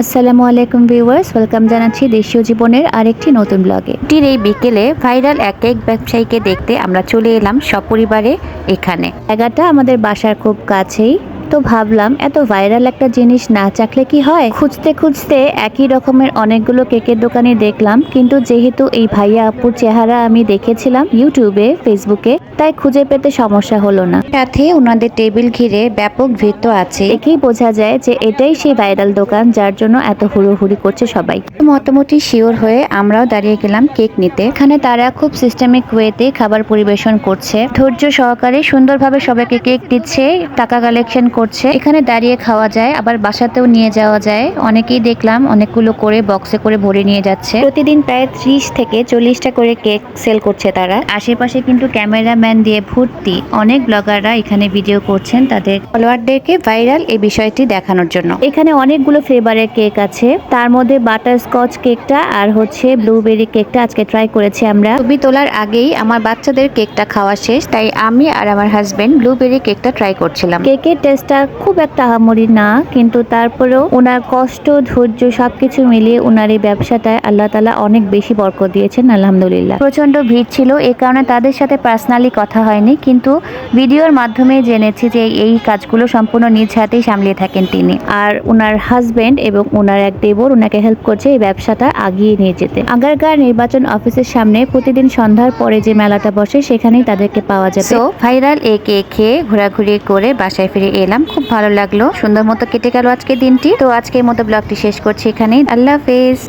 আসসালামু আলাইকুম viewers welcome জানাচ্ছি দেশীয় জীবনের আরেকটি নতুন ব্লগে। টির এই বিকেলে ভাইরাল এক এক ব্যবসায়ীকে দেখতে আমরা চলে এলাম সপরিবারে এখানে। জায়গাটা আমাদের বাসার খুব কাছেই তো ভাবলাম, এত ভাইরাল একটা জিনিস না চাকলে কি হয়? খুঁজতে খুঁজতে একই রকমের অনেকগুলো কেকের দোকানে দেখলাম, কিন্তু যেহেতু এই ভাইয়া আপুর চেহারা আমি দেখেছিলাম ইউটিউবে, ফেসবুকে, তাই খুঁজে পেতে সমস্যা হলো না। সাথে ওনাদের টেবিল ঘিরে ব্যাপক ভিড় তো আছে। একেই বোঝা যায় যে এটাই সেই ভাইরাল দোকান যার জন্য এত হুড়োহুড়ি করছে সবাই। মোটামুটি শিওর হয়ে আমরাও দাঁড়িয়ে গেলাম কেক নিতে। এখানে তারা খুব সিস্টেমিক ওয়েতে খাবার পরিবেশন করছে। ধৈর্য সহকারে সুন্দরভাবে সবাইকে কেক দিচ্ছে। টাকা কালেকশন করছে। এখানে দাঁড়িয়ে খাওয়া যায় আবার বাসাতেও নিয়ে যাওয়া যায়। অনেকেই দেখলাম অনেকগুলো করে বক্সে করে ভরে নিয়ে যাচ্ছে। প্রতিদিন প্রায় ত্রিশ থেকে চল্লিশটা করে কেক সেল করছে তারা। আশেপাশে কিন্তু ক্যামেরাম্যান দিয়ে ভর্তি অনেক ব্লগাররা এখানে ভিডিও করছেন তাদের ফলোয়ারদেরকে ভাইরাল এই বিষয়টি দেখানোর জন্য। এখানে অনেকগুলো ফ্লেভারের কেক আছে। তার মধ্যে বাটার স্কচ কেকটা আর হচ্ছে ব্লুবেরি কেকটা আজকে ট্রাই করেছি আমরা। ছবি তোলার আগেই আমার বাচ্চাদের কেকটা খাওয়া শেষ তাই আমি আর আমার হাজবেন্ড ব্লুবেরি কেকটা ট্রাই করছিলাম। কেকের টেস্টটা খুব একটা আহামরি না, কিন্তু তারপরেও ওনার কষ্ট, ধৈর্য সবকিছু মিলিয়ে ওনার এই ব্যবসাটায় আল্লাহ তালা অনেক বেশি বরকত দিয়েছেন, আলহামদুলিল্লাহ। প্রচণ্ড ভিড় ছিল এই কারণে তাদের সাথে পার্সোনালি কথা হয়নি, কিন্তু ভিডিওর মাধ্যমে জেনেছি যে এই কাজগুলো সম্পূর্ণ নিজ হাতেই সামলিয়ে থাকেন তিনি। আর ওনার হাজবেন্ড এবং ওনার এক দেবর ওনাকে হেল্প করছে এই ব্যবসাটা আগিয়ে নিয়ে যেতে। আগারগাঁ নির্বাচন অফিসের সামনে প্রতিদিন সন্ধ্যার পরে যে মেলাটা বসে, সেখানেই তাদেরকে পাওয়া যাবে। ভাইরাল এ কেক খেয়ে ঘোরাঘুরি করে বাসায় ফিরে এলাম। খুব ভালো লাগল। সুন্দর মতো কেটে গেল আজকে দিনটি। তো আজকের মতো ব্লগটি শেষ করছি এখানেই। আল্লাহ হাফেজ।